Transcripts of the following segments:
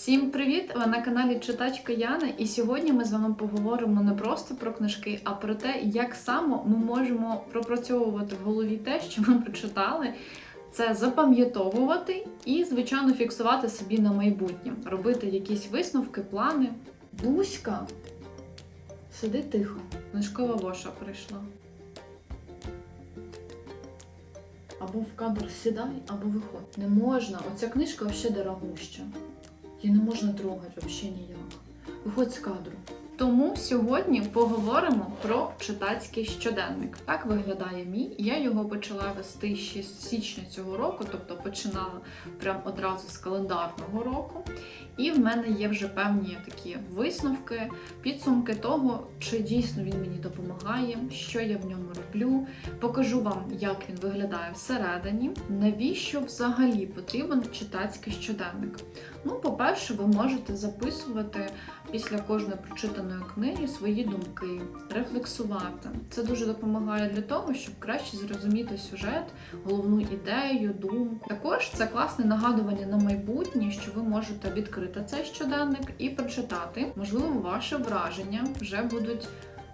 Всім привіт! Ви на каналі Читачка Яна, і сьогодні ми з вами поговоримо не просто про книжки, а про те, як само ми можемо пропрацьовувати в голові те, що ми прочитали. Це запам'ятовувати і, звичайно, фіксувати собі на майбутнє, робити якісь висновки, плани. Буська, сиди тихо, книжкова воша прийшла. Або в кадр сідай, або виходь. Не можна. Оця книжка взагалі дорогуща. Її не можна трогати взагалі ніяк. Виходь з кадру. Тому сьогодні поговоримо про читацький щоденник. Так виглядає мій. Я його почала вести ще з січня цього року, тобто починала прям одразу з календарного року. І в мене є вже певні такі висновки, підсумки того, чи дійсно він мені допомагає, що я в ньому роблю. Покажу вам, як він виглядає всередині, навіщо взагалі потрібен читацький щоденник. Ну, по-перше, ви можете записувати після кожної прочитаної книги свої думки, рефлексувати. Це дуже допомагає для того, щоб краще зрозуміти сюжет, головну ідею, думку. Також це класне нагадування на майбутнє, що ви можете відкрити цей щоденник і прочитати. Можливо, ваше враження вже будуть.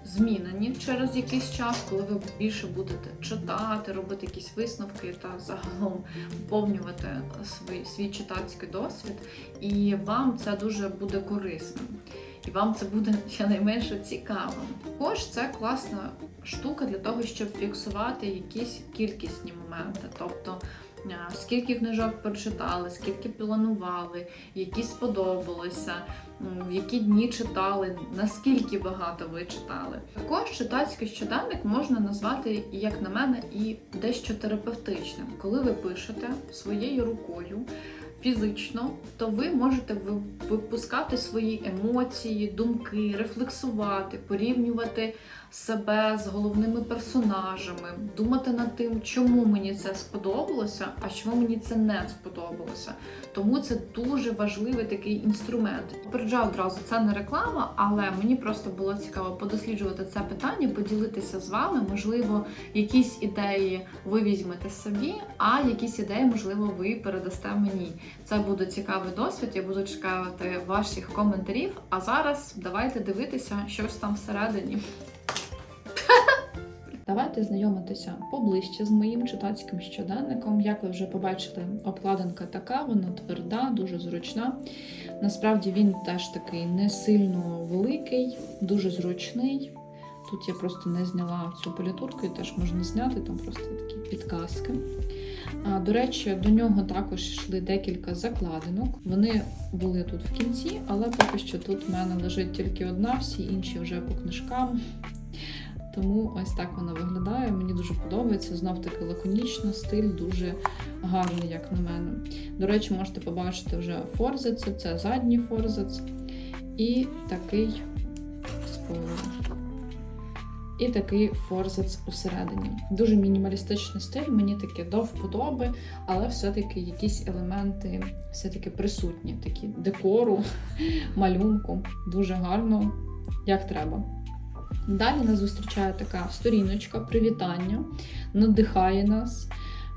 Змінені через якийсь час, коли ви більше будете читати, робити якісь висновки та загалом поповнювати свій, свій читацький досвід, і вам це дуже буде корисним. І вам це буде щонайменше цікаво. Також це класна штука для того, щоб фіксувати якісь кількісні моменти. Тобто, е, скільки книжок прочитали, скільки планували, які сподобалося, в які дні читали, наскільки багато ви читали. Також читацький щоденник можна назвати, як на мене, і дещо терапевтичним. Коли ви пишете своєю рукою фізично, то ви можете випускати свої емоції, думки, рефлексувати, порівнювати себе з головними персонажами, думати над тим, чому мені це сподобалося, а чому мені це не сподобалося. Тому це дуже важливий такий інструмент. Попереджаю одразу, це не реклама, але мені просто було цікаво подосліджувати це питання, поділитися з вами. Можливо, якісь ідеї ви візьмете собі, а якісь ідеї, можливо, ви передасте мені. Це буде цікавий досвід. Я буду чекати ваших коментарів. А зараз давайте дивитися, що ж там всередині. Давайте знайомитися поближче з моїм читацьким щоденником. Як ви вже побачили, обкладинка така, вона тверда, дуже зручна. Насправді він теж такий не сильно великий, дуже зручний. Тут я просто не зняла цю політурку, і теж можна зняти, там просто такі підказки. А, До речі, до нього також йшли декілька закладинок. Вони були тут в кінці, але поки що тут в мене лежить тільки одна, всі інші вже по книжкам. Тому ось так вона виглядає. Мені дуже подобається. Знов таки лаконічно, стиль дуже гарний, як на мене. До речі, можете побачити вже форзиці, це задній форзиц. І такий спойлер. І такий форзиц усередині. Дуже мінімалістичний стиль, мені таке до вподоби, але все-таки якісь елементи все-таки присутні, такі декору, малюнку. Дуже гарно, як треба. Далі нас зустрічає така сторіночка, привітання, надихає нас,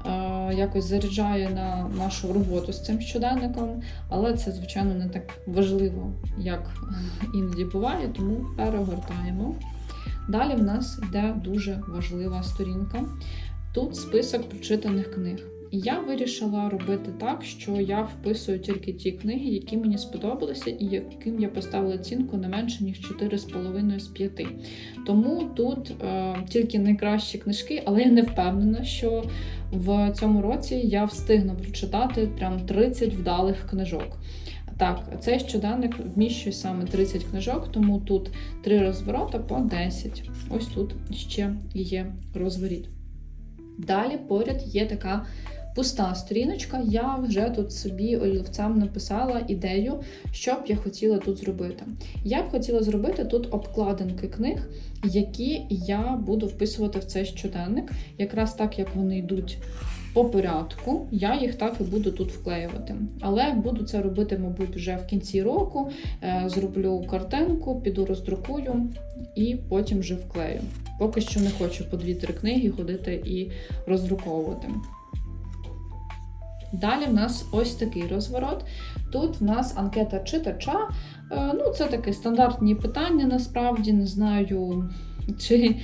е, якось заряджає на нашу роботу з цим щоденником, але це, звичайно, не так важливо, як іноді буває, тому перегортаємо. Далі в нас йде дуже важлива сторінка. Тут список прочитаних книг. Я вирішила робити так, що я вписую тільки ті книги, які мені сподобалися, і яким я поставила оцінку не менше ніж 4,5 з 5. Тому тут е, тільки найкращі книжки, але я не впевнена, що в цьому році я встигну прочитати прям 30 вдалих книжок. Так, цей щоденник вміщує саме 30 книжок, тому тут три розворота по 10. Ось тут ще є розворіт. Далі поряд є така пуста сторіночка. Я вже тут собі олівцем написала ідею, що б я хотіла тут зробити. Я б хотіла зробити тут обкладинки книг, які я буду вписувати в цей щоденник, якраз так, як вони йдуть по порядку, я їх так і буду тут вклеювати. Але буду це робити, мабуть, вже в кінці року. Е, Зроблю картинку, піду роздрукую і потім вже вклею. Поки що не хочу по 2-3 книги ходити і роздруковувати. Далі в нас ось такий розворот. Тут в нас анкета читача. Е, Ну, це таке стандартні питання, насправді не знаю, чи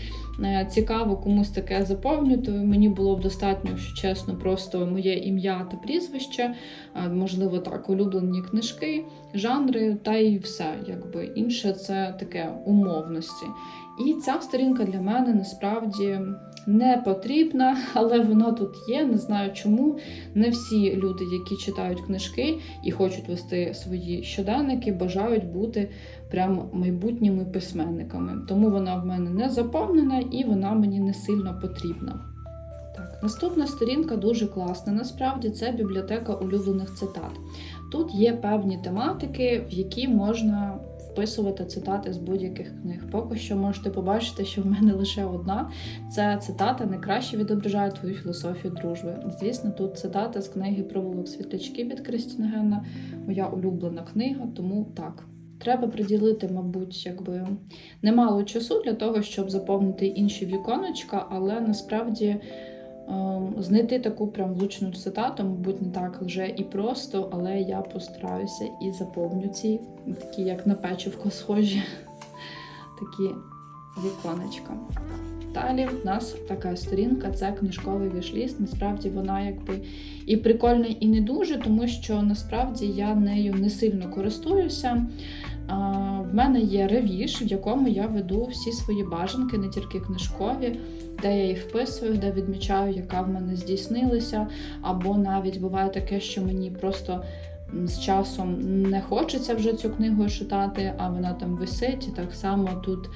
е, цікаво комусь таке заповнювати. Мені було б достатньо, якщо чесно, просто моє ім'я та прізвище, е, можливо, так, улюблені книжки, жанри, та й все. Якби інше це таке умовності. І ця сторінка для мене насправді не потрібна, але вона тут є. Не знаю чому. Не всі люди, які читають книжки і хочуть вести свої щоденники, бажають бути прям майбутніми письменниками. Тому вона в мене не заповнена і вона мені не сильно потрібна. Так, наступна сторінка дуже класна. Насправді це бібліотека улюблених цитат. Тут є певні тематики, в які можна вписувати цитати з будь-яких книг. Поки що можете побачити, що в мене лише одна. Це цитата найкраще відображає твою філософію дружби. Звісно, тут цитата з книги Провулок світлячки від Крістіна Генна, моя улюблена книга, тому так. Треба приділити, мабуть, якби немало часу для того, щоб заповнити інші віконечка, але насправді знайти таку прям влучну цитату, мабуть, не так вже і просто, але я постараюся і заповню ці такі, як на печивко схожі, такі віконечка. Далі в нас така сторінка, це книжковий вішліст. Насправді вона якби і прикольна, і не дуже, тому що насправді я нею не сильно користуюся. В мене є ревіш, в якому я веду всі свої бажанки, не тільки книжкові, де я їх вписую, де відмічаю, яка в мене здійснилася. Або навіть буває таке, що мені просто з часом не хочеться вже цю книгу читати, а вона там висить. І так само тут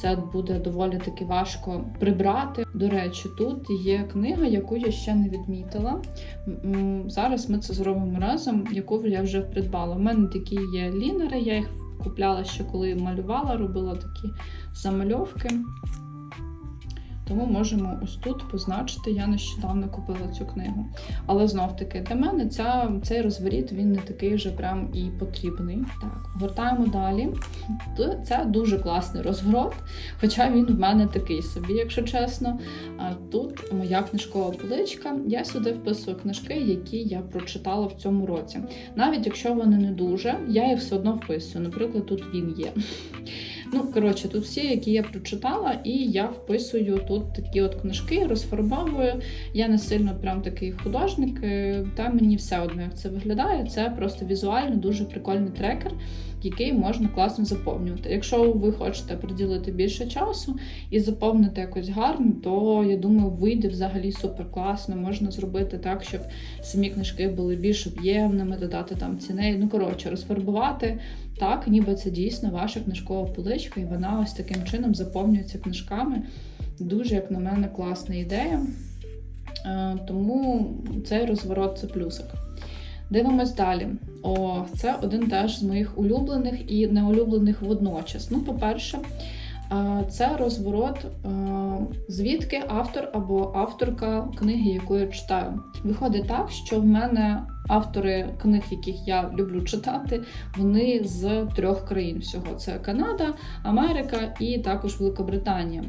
це буде доволі таки важко прибрати. До речі, тут є книга, яку я ще не відмітила. Зараз ми це зробимо разом, яку я вже придбала. У мене такі є лінери, я їх купляла ще коли малювала, робила такі замальовки. Тому можемо ось тут позначити. Я нещодавно купила цю книгу. Але знов таки для мене ця, цей розворіт він не такий вже прям і потрібний. Так, гортаємо далі. Це дуже класний розворот, хоча він в мене такий собі, якщо чесно. А Тут моя книжкова поличка. Я сюди вписую книжки, які я прочитала в цьому році. Навіть якщо вони не дуже, я їх все одно вписую. Наприклад, тут він є. Ну, коротше, тут всі, які я прочитала, і я вписую тут такі от книжки, розфарбовую. Я не сильно прям такий художник, е, та мені все одно, як це виглядає. Це просто візуально дуже прикольний трекер, який можна класно заповнювати. Якщо ви хочете приділити більше часу і заповнити якось гарно, то я думаю, вийде взагалі супер класно. Можна зробити так, щоб самі книжки були більш об'ємними, додати там ціней. Ну, коротше, розфарбувати так, ніби це дійсно ваша книжкова поличка, і вона ось таким чином заповнюється книжками. Дуже, як на мене, класна ідея. Е, Тому цей розворот це плюсик. Дивимось далі. О, це один теж з моїх улюблених і неулюблених водночас. Ну, по-перше, це розворот, е, звідки автор або авторка книги, яку я читаю. Виходить так, що в мене автори книг, яких я люблю читати, вони з трьох країн всього: це Канада, Америка і також Великобританія.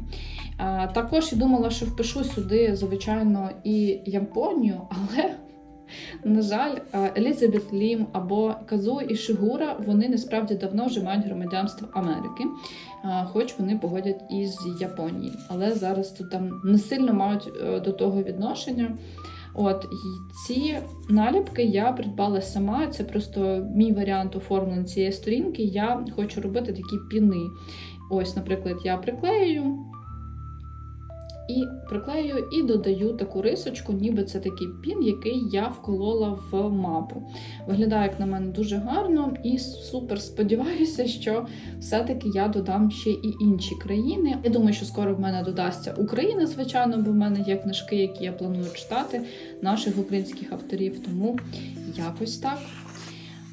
Також я думала, що впишу сюди, звичайно, і Японію, але. На жаль, е, Елізабет Лім або Казуо і Шигура вони насправді давно вже мають громадянство Америки, е, хоч вони походять із Японії. Але зараз тут там не сильно мають е, до того відношення. От і ці наліпки я придбала сама. Це просто мій варіант оформлення цієї сторінки. Я хочу робити такі піни. Ось, наприклад, я приклею. І приклею і додаю таку рисочку, ніби це такий пін, який я вколола в мапу. Виглядає, як на мене, дуже гарно і супер сподіваюся, що все-таки я додам ще і інші країни. Я думаю, що скоро в мене додасться Україна, звичайно, бо в мене є книжки, які я планую читати, наших українських авторів. Тому якось так.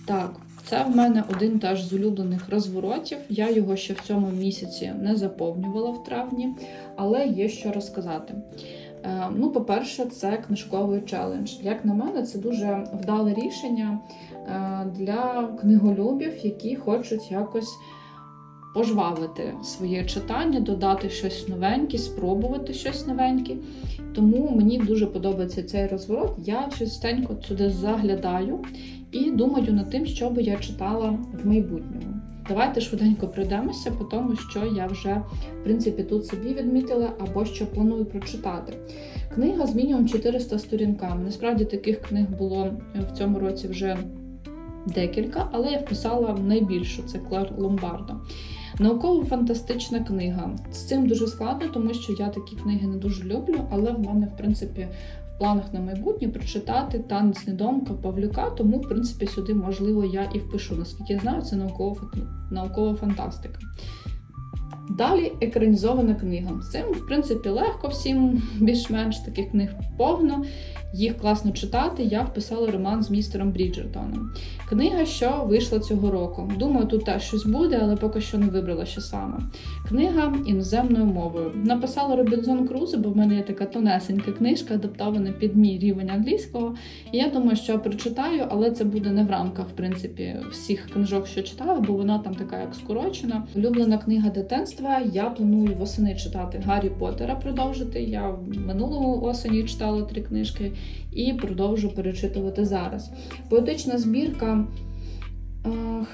Так, це в мене один теж з улюблених розворотів. Я його ще в цьому місяці не заповнювала в травні, але є що розказати. Е, Ну, по-перше, це книжковий челендж. Як на мене, це дуже вдале рішення е, для книголюбів, які хочуть якось пожвавити своє читання, додати щось новеньке, спробувати щось новеньке. Тому мені дуже подобається цей розворот. Я частенько сюди заглядаю і думаю над тим, що би я читала в майбутньому. Давайте швиденько пройдемося по тому, що я вже в принципі тут собі відмітила або що планую прочитати. Книга з мінімум 400 сторінками. Насправді таких книг було в цьому році вже декілька, але я вписала найбільшу це Клар Ломбардо. Науково-фантастична книга. З цим дуже складно, тому що я такі книги не дуже люблю, але в мене, в принципі, планах на майбутнє прочитати танець недомка Павлюка, тому, в принципі, сюди, можливо, я і впишу. Наскільки я знаю, це наукова, наукова фантастика. Далі екранізована книга. З цим, в принципі, легко всім більш-менш таких книг повно. Їх класно читати. Я вписала роман з містером Бріджертоном. Книга, що вийшла цього року. Думаю, тут теж щось буде, але поки що не вибрала що саме. Книга іноземною мовою. Написала Робінзон Крузо, бо в мене є така тонесенька книжка, адаптована під мій рівень англійського. І я думаю, що прочитаю, але це буде не в рамках, в принципі, всіх книжок, що читаю, бо вона там така як скорочена. Улюблена книга дитинства. Я планую восени читати Гаррі Поттера продовжити. Я минулого осені читала три книжки і продовжу перечитувати зараз. Поетична збірка.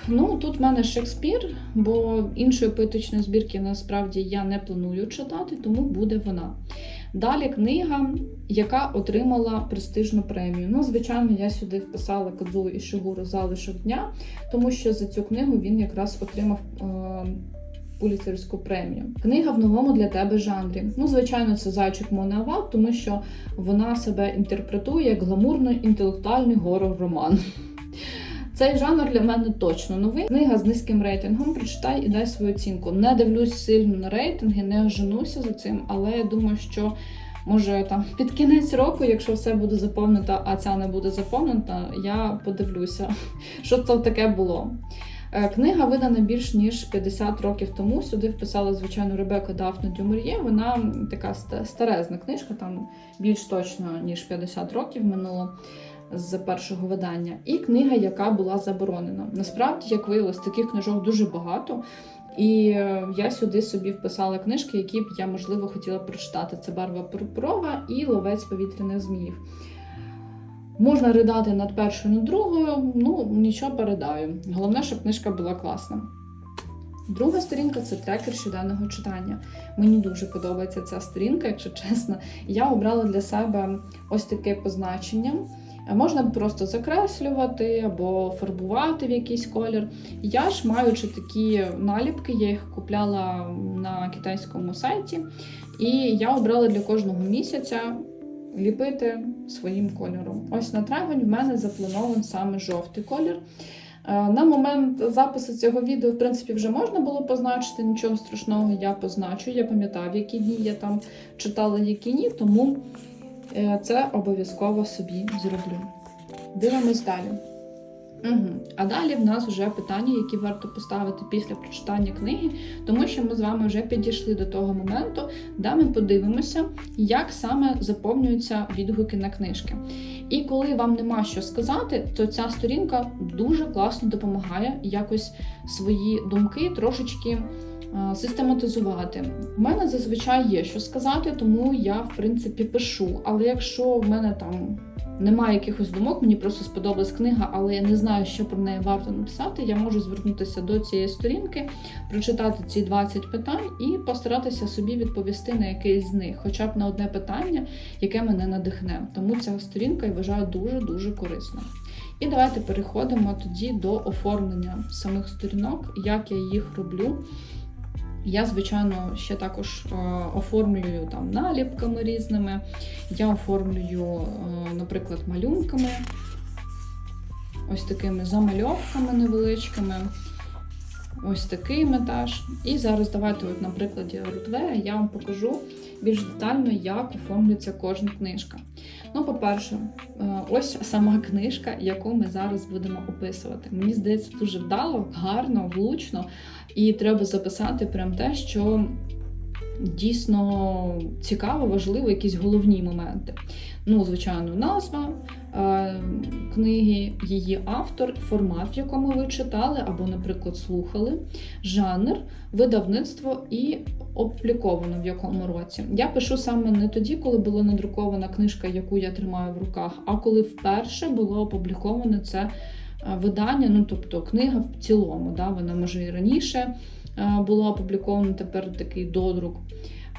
Ну, тут в мене Шекспір, бо іншої поетичної збірки насправді я не планую читати, тому буде вона. Далі книга, яка отримала престижну премію. Ну, звичайно, я сюди вписала Кадзу і Шигуру залишок дня, тому що за цю книгу він якраз отримав. Пуліцерську премію. Книга в новому для тебе жанрі. Ну, звичайно, це зайчик Монеавал, тому що вона себе інтерпретує як гламурний інтелектуальний горор-роман. Цей жанр для мене точно новий. Книга з низьким рейтингом. Прочитай і дай свою оцінку. Не дивлюсь сильно на рейтинги, не оженуся за цим, але я думаю, що. Може, там під кінець року, якщо все буде заповнено, а ця не буде заповнена, я подивлюся, що це таке було. Е, Книга видана більш ніж 50 років тому. Сюди вписала, звичайно, Ребека Дафна Дюмур'є. Вона така старезна книжка, там більш точно, ніж 50 років минуло з першого видання. І книга, яка була заборонена. Насправді, як виявилось, таких книжок дуже багато. І я сюди собі вписала книжки, які б я, можливо, хотіла прочитати. Це Барва пурпурова і Ловець повітряних зміїв. Можна ридати над першою, над другою, ну нічого передаю. Головне, щоб книжка була класна. Друга сторінка це трекер щоденного читання. Мені дуже подобається ця сторінка, якщо чесно. Я обрала для себе ось таке позначення. Можна просто закреслювати або фарбувати в якийсь колір. Я ж маючи такі наліпки, я їх купляла на китайському сайті, і я обрала для кожного місяця ліпити своїм кольором. Ось на травень в мене запланований саме жовтий колір. На момент запису цього відео, в принципі, вже можна було позначити, нічого страшного я позначу. Я пам'ятаю, які дні я там читала, які ні, тому е, це обов'язково собі зроблю. Дивимось далі. Угу. А далі в нас вже питання, які варто поставити після прочитання книги, тому що ми з вами вже підійшли до того моменту, де ми подивимося, як саме заповнюються відгуки на книжки. І коли вам нема що сказати, то ця сторінка дуже класно допомагає якось свої думки трошечки. Систематизувати. У мене зазвичай є що сказати, тому я, в принципі, пишу. Але якщо в мене там немає якихось думок, мені просто сподобалась книга, але я не знаю, що про неї варто написати. Я можу звернутися до цієї сторінки, прочитати ці 20 питань і постаратися собі відповісти на якесь з них, хоча б на одне питання, яке мене надихне. Тому ця сторінка я вважаю дуже-дуже корисною. І давайте переходимо тоді до оформлення самих сторінок, як я їх роблю. Я, звичайно, ще також е, оформлюю там наліпками різними. Я оформлюю, е, наприклад, малюнками, ось такими замальовками невеличкими. Ось такими теж. І зараз давайте, от, на прикладі я вам покажу більш детально, як оформлюється кожна книжка. Ну, по-перше, е, ось сама книжка, яку ми зараз будемо описувати. Мені здається, дуже вдало, гарно, влучно, і треба записати прям те, що дійсно цікаво, важливо, якісь головні моменти. Ну, звичайно, назва, книги, її автор, формат, в якому ви читали, або, наприклад, слухали, жанр, видавництво і опубліковано в якому році. Я пишу саме не тоді, коли була надрукована книжка, яку я тримаю в руках, а коли вперше було опубліковане це е, видання, ну тобто книга в цілому. Да, Вона може і раніше е, була опублікована, тепер такий додрук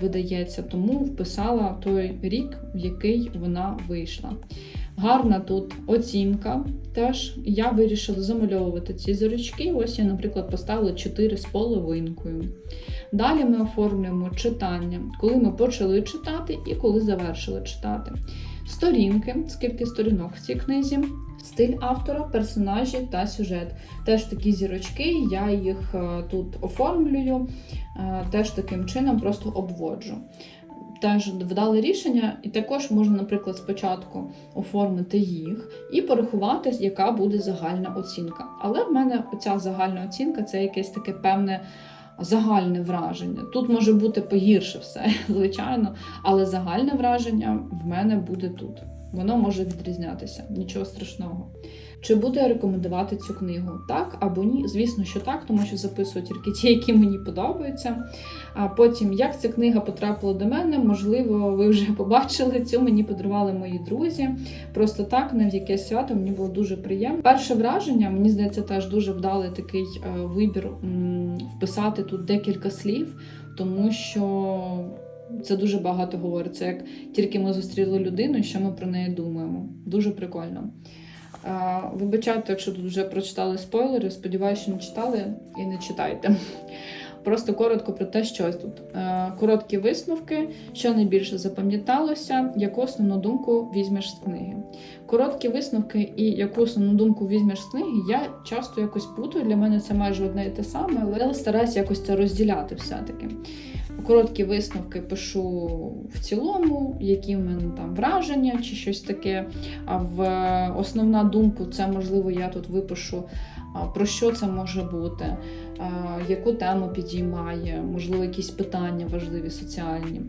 видається, тому вписала той рік, в який вона вийшла. Гарна тут оцінка. Теж я вирішила замальовувати ці зірочки. Ось я, наприклад, поставила 4 з половинкою. Далі ми оформлюємо читання, коли ми почали читати і коли завершили читати. Сторінки, скільки сторінок в цій книзі, стиль автора, персонажі та сюжет. Теж такі зірочки, я їх е, тут оформлюю, е, теж таким чином просто обводжу. Теж вдале рішення, і також можна, наприклад, спочатку оформити їх і порахувати, яка буде загальна оцінка. Але в мене ця загальна оцінка це якесь таке певне загальне враження. Тут може бути погірше все, звичайно, але загальне враження в мене буде тут. Воно може відрізнятися, нічого страшного. Чи буду я рекомендувати цю книгу? Так або ні? Звісно, що так, тому що записую тільки ті, які мені подобаються. А потім, як ця книга потрапила до мене, можливо, ви вже побачили цю мені подарували мої друзі. Просто так, не в якесь свято, мені було дуже приємно. Перше враження, мені здається, теж дуже вдалий такий е, вибір вписати тут декілька слів, тому що. Це дуже багато говорить. Це як тільки ми зустріли людину, що ми про неї думаємо. Дуже прикольно. Вибачайте, якщо тут вже прочитали спойлери, сподіваюся, що не читали і не читайте. Просто коротко про те, що тут. Короткі висновки, що найбільше запам'яталося, яку основну думку візьмеш з книги. Короткі висновки і яку основну думку візьмеш з книги, я часто якось путаю. Для мене це майже одне і те саме, але я стараюся якось це розділяти все-таки. Короткі висновки пишу в цілому, які в мене там враження чи щось таке. А в основна думку, це можливо, я тут випишу, про що це може бути, яку тему підіймає, можливо, якісь питання важливі соціальні.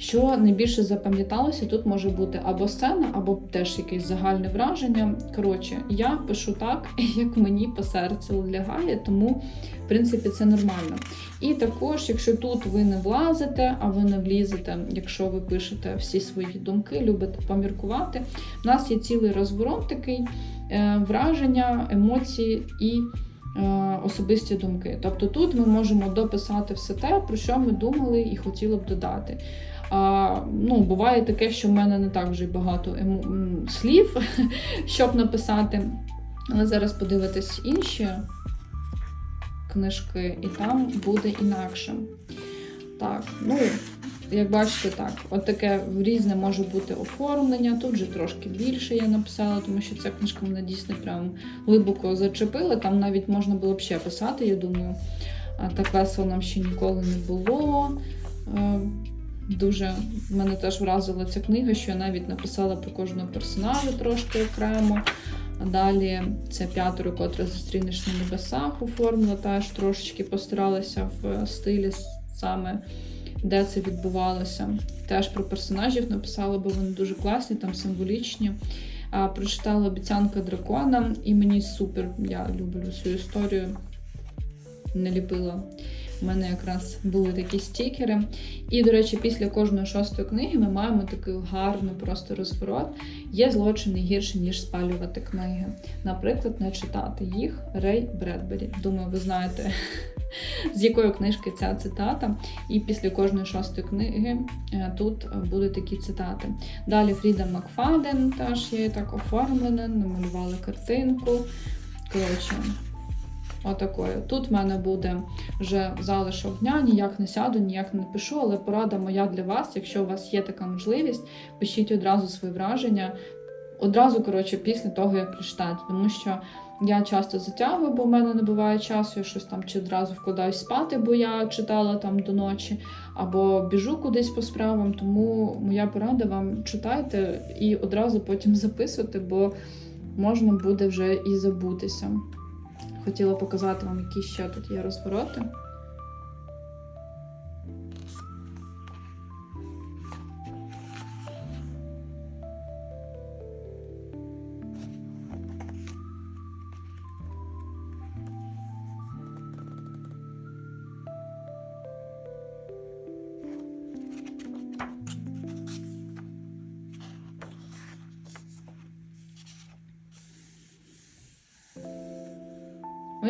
Що найбільше запам'яталося, тут може бути або сцена, або теж якесь загальне враження. Коротше, я пишу так, як мені по серцю лягає, тому, в принципі, це нормально. І також, якщо тут ви не влазите, а ви не влізете, якщо ви пишете всі свої думки, любите поміркувати, у нас є цілий розворот такий е, враження, емоції і. е, Особисті думки. Тобто тут ми можемо дописати все те, про що ми думали і хотіли б додати. А, ну, Буває таке, що в мене не так вже багато ему... слів, щоб написати. Але зараз подивитись інші книжки, і там буде інакше. Так, ну, як бачите, так, от таке різне може бути оформлення. Тут же трошки більше я написала, тому що ця книжка мене дійсно прям глибоко зачепила. Там навіть можна було б ще писати, я думаю. Так весело нам ще ніколи не було. Дуже мене теж вразила ця книга, що я навіть написала про кожного персонажа трошки окремо. А далі це п'ятеро, котре зустрінеш на небесах, оформила, теж трошечки постаралася в стилі саме, де це відбувалося. Теж про персонажів написала, бо вони дуже класні, там символічні. А, Прочитала обіцянка дракона, і мені супер, я люблю цю історію. Не ліпила. У мене якраз були такі стікери. І, до речі, після кожної шостої книги ми маємо такий гарний просто розворот. Є злочини гірше, ніж спалювати книги. Наприклад, не читати їх Рей Бредбері. Думаю, ви знаєте, з якої книжки ця цитата. І після кожної шостої книги е, тут будуть такі цитати. Далі Фріда Макфаден, теж є так оформлена, намалювали картинку. Коротше. Отакою. Тут в мене буде вже залишок дня, ніяк не сяду, ніяк не пишу, але порада моя для вас, якщо у вас є така можливість, пишіть одразу свої враження. Одразу, коротше, після того, як прочитаєте, тому що я часто затягую, бо в мене не буває часу, я щось там чи одразу вкладаюсь спати, бо я читала там до ночі, або біжу кудись по справам. Тому моя порада вам читайте і одразу потім записуйте, бо можна буде вже і забутися. Хотіла показати вам, які ще тут є розвороти.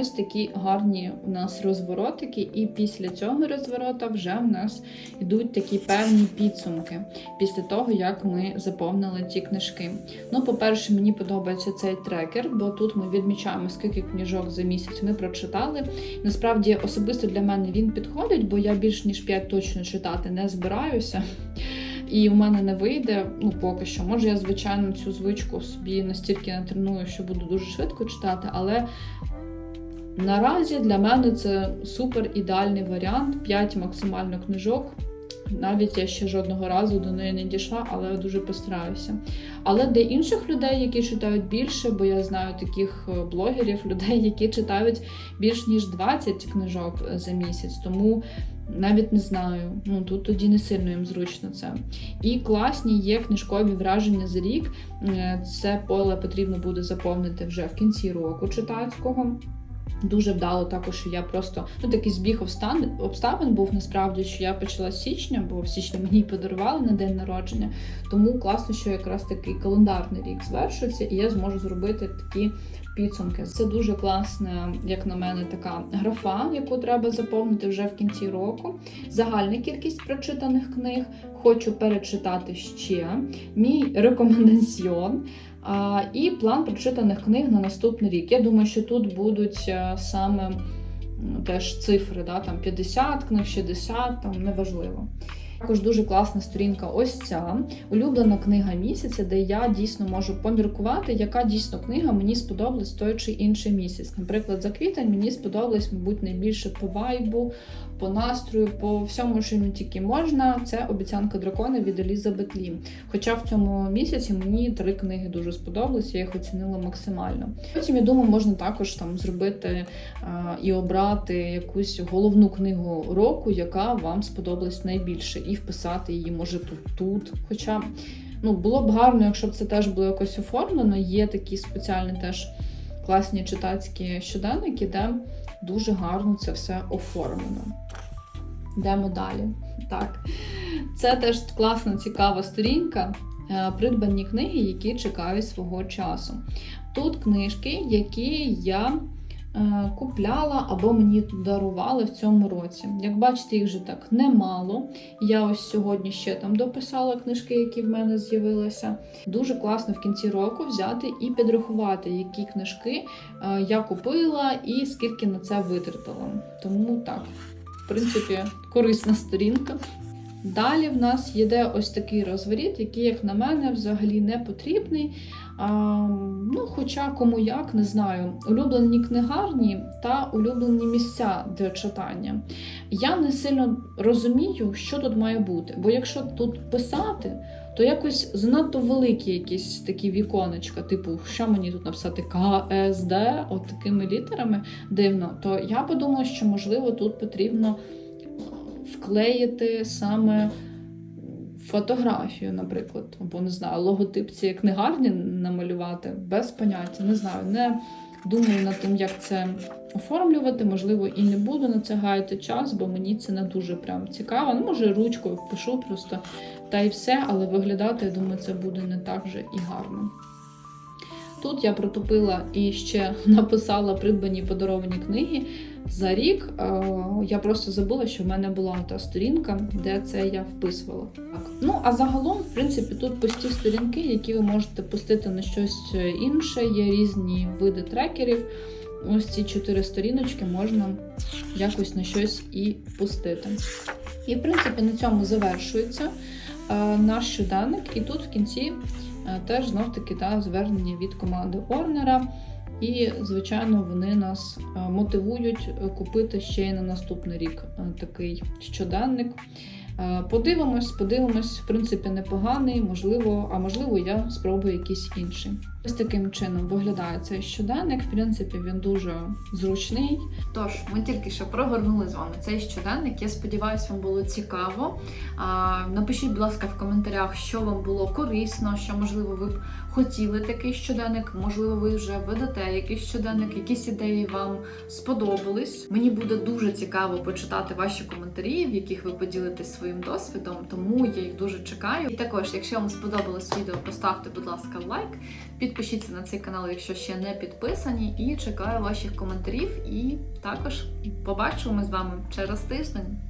Ось такі гарні у нас розворотики, і після цього розворота вже в нас йдуть такі певні підсумки після того, як ми заповнили ті книжки. Ну, по-перше, мені подобається цей трекер, бо тут ми відмічаємо, скільки книжок за місяць ми прочитали. Насправді, особисто для мене він підходить, бо я більш ніж 5 точно читати не збираюся. І в мене не вийде, ну поки що. Може, я, звичайно, цю звичку собі настільки натреную, що буду дуже швидко читати, але наразі для мене це супер ідеальний варіант. 5 максимально книжок. Навіть я ще жодного разу до неї не дійшла, але дуже постараюся. Але для інших людей, які читають більше, бо я знаю таких е, блогерів, людей, які читають більш ніж 20 книжок е, за місяць, тому навіть не знаю. Ну тут тоді не сильно їм зручно це. І класні є книжкові враження за рік. Е, Це поле потрібно буде заповнити вже в кінці року читацького. Дуже вдало також, що я просто ну такий збіг обставин був насправді, що я почала з січня, бо в січні мені подарували на день народження. Тому класно, що якраз такий календарний рік звершується, і я зможу зробити такі підсумки. Це дуже класна, як на мене, така графа, яку треба заповнити вже в кінці року. Загальна кількість прочитаних книг. Хочу перечитати ще. Мій рекомендаціон. І план прочитаних книг на наступний рік. Я думаю, що тут будуть е, саме теж цифри, да, там 50 книг, 60, там неважливо. Також дуже класна сторінка ось ця улюблена книга місяця, де я дійсно можу поміркувати, яка дійсно книга мені сподобалась той чи інший місяць. Наприклад, за квітень мені сподобалось, мабуть, найбільше по вайбу, по настрою, по всьому, що не тільки можна. Це обіцянка дракона від Елізабет Лі. Хоча в цьому місяці мені три книги дуже сподобались, я їх оцінила максимально. Потім я думаю, можна також там зробити а, і обрати якусь головну книгу року, яка вам сподобалась найбільше, і вписати її може тут тут. Хоча ну було б гарно, якщо б це теж було якось оформлено. Є такі спеціальні теж класні читацькі щоденники, де дуже гарно це все оформлено. Йдемо далі. Так, це теж класна, цікава сторінка. Е, Придбані книги, які чекають свого часу. Тут книжки, які я купляла або мені дарували в цьому році. Як бачите, їх вже так немало. Я ось сьогодні ще там дописала книжки, які в мене з'явилися. Дуже класно в кінці року взяти і підрахувати, які книжки е, я купила і скільки на це витратила. Тому так, в принципі, корисна сторінка. Далі в нас йде ось такий розворіт, який, як на мене, взагалі не потрібний. Ну, Хоча кому як, не знаю, улюблені книгарні та улюблені місця для читання. Я не сильно розумію, що тут має бути. Бо якщо тут писати, то якось занадто великі якісь такі віконечка, типу, що мені тут написати КСД, от такими літерами дивно, то я подумала, що можливо тут потрібно вклеїти саме фотографію, наприклад, або не знаю, логотип цієї книгарні намалювати без поняття. Не знаю, не думаю над тим, як це оформлювати. Можливо, і не буду на це гаяти час, бо мені це не дуже прям цікаво. Ну, може, ручкою впишу просто та й все, але виглядати, я думаю, це буде не так вже і гарно. Тут я протупила і ще написала придбані подаровані книги за рік. Е, Я просто забула, що в мене була та сторінка, де це я вписувала. Так. Ну а загалом, в принципі, тут пусті сторінки, які ви можете пустити на щось інше. Є різні види трекерів. Ось ці чотири сторіночки можна якось на щось і пустити. І, в принципі, на цьому завершується е, наш щоденник. І тут в кінці теж знов таки та, звернення від команди Орнера. І, звичайно, вони нас е, мотивують е, купити ще й на наступний рік е, такий щоденник. Е, Подивимось, подивимось, в принципі, непоганий, можливо, а можливо, я спробую якийсь інший. Ось таким чином виглядає цей щоденник. В принципі, він дуже зручний. Тож, ми тільки що прогорнули з вами цей щоденник. Я сподіваюся, вам було цікаво. Напишіть, будь ласка, в коментарях, що вам було корисно, що можливо ви б хотіли такий щоденник. Можливо, ви вже ведете якийсь щоденник, якісь ідеї вам сподобались. Мені буде дуже цікаво почитати ваші коментарі, в яких ви поділитесь своїм досвідом, тому я їх дуже чекаю. І також, якщо вам сподобалось відео, поставте, будь ласка, лайк. Підпишіться на цей канал, якщо ще не підписані, і чекаю ваших коментарів. І також побачимо з вами через тиждень.